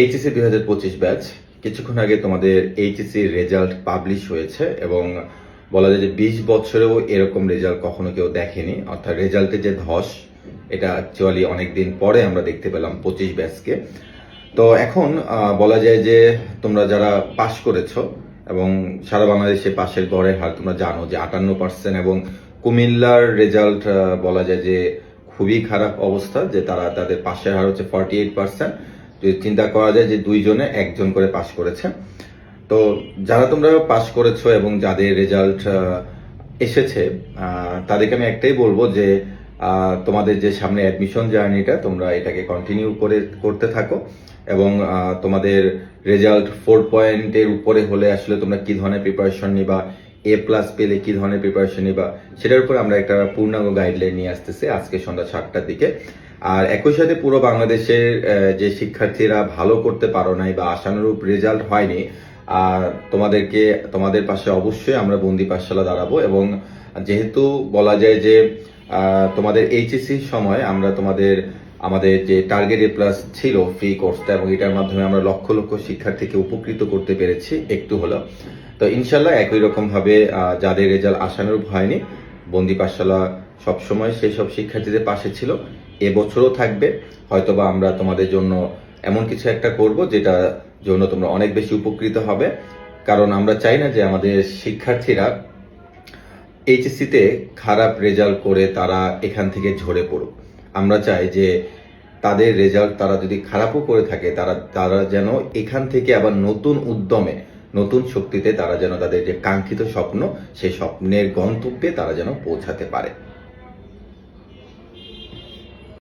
HSC দুই হাজার পঁচিশ ব্যাচ, কিছুক্ষণ আগে তোমাদের এইচএসসি রেজাল্ট পাবলিশ হয়েছে এবং বলা যায় যে বিশ বছরেও এরকম রেজাল্ট কখনো কেউ দেখেনি। অর্থাৎ রেজাল্টের যে ধস, এটা অ্যাকচুয়ালি অনেক দিন পরে আমরা দেখতে পেলাম পঁচিশ ব্যাচকে। তো এখন বলা যায় যে তোমরা যারা পাশ করেছ এবং সারা বাংলাদেশে পাশের গড়ের হার তোমরা জানো যে আটান্ন পার্সেন্ট এবং কুমিল্লার রেজাল্ট বলা যায় যে খুবই খারাপ অবস্থা যে তারা তাদের পাশের হার হচ্ছে ফর্টি এইট পার্সেন্ট যদি চিন্তা করা যায় যে দুইজনে একজন করে পাশ করেছে। তো যারা তোমরা পাশ করেছ এবং যাদের রেজাল্ট এসেছে তাদেরকে আমি একটাই বলব যে তোমাদের যে সামনে অ্যাডমিশন জার্নিটা তোমরা এটাকে কন্টিনিউ করে, করতে থাকো এবং তোমাদের রেজাল্ট ফোর পয়েন্টের উপরে হলে আসলে তোমরা কি ধরনের প্রিপারেশন নিবা এ প্লাস পেলে কি ধরনের প্রিপারেশন নিবা, সেটার উপর আমরা একটা পূর্ণাঙ্গ গাইডলাইন নিয়ে আসতেছি আজকে সন্ধ্যা সাতটার দিকে। আর একই সাথে পুরো বাংলাদেশের যে শিক্ষার্থীরা ভালো করতে পারো নাই বা আশানুরূপ রেজাল্ট হয়নি, আর তোমাদেরকে, তোমাদের পাশে অবশ্যই আমরা বন্দি পাঠশালা দাঁড়াবো এবং যেহেতু বলা যায় যে তোমাদের এইচএসসির সময় আমরা তোমাদের, আমাদের যে টার্গেট এ প্লাস ছিল ফ্রি কোর্সটা এবং এটার মাধ্যমে আমরা লক্ষ লক্ষ শিক্ষার্থীকে উপকৃত করতে পেরেছি একটু হলেও। তো ইনশাল্লাহ একই রকম ভাবে যাদের রেজাল্ট আশানুরূপ হয়নি, বন্দি পাঠশালা সবসময় সেই সব শিক্ষার্থীদের পাশে ছিল। এবছরও থাকবে। হয়তোবা আমরা তোমাদের জন্য এমন কিছু একটা করব যেটা জন্য তোমরা অনেক বেশি উপকৃত হবে। কারণ আমরা চাই না যে আমাদের শিক্ষার্থীরা এইচএসসিতে খারাপ রেজাল্ট করে তারা এখান থেকে ঝরে পড়ুক। আমরা চাই যে তাদের রেজাল্ট তারা যদি খারাপও করে থাকে, তারা তারা যেন এখান থেকে আবার নতুন উদ্যমে, নতুন শক্তিতে তারা যেন তাদের যে কাঙ্ক্ষিত স্বপ্ন সেই স্বপ্নের গন্তব্যে তারা যেন পৌঁছাতে পারে।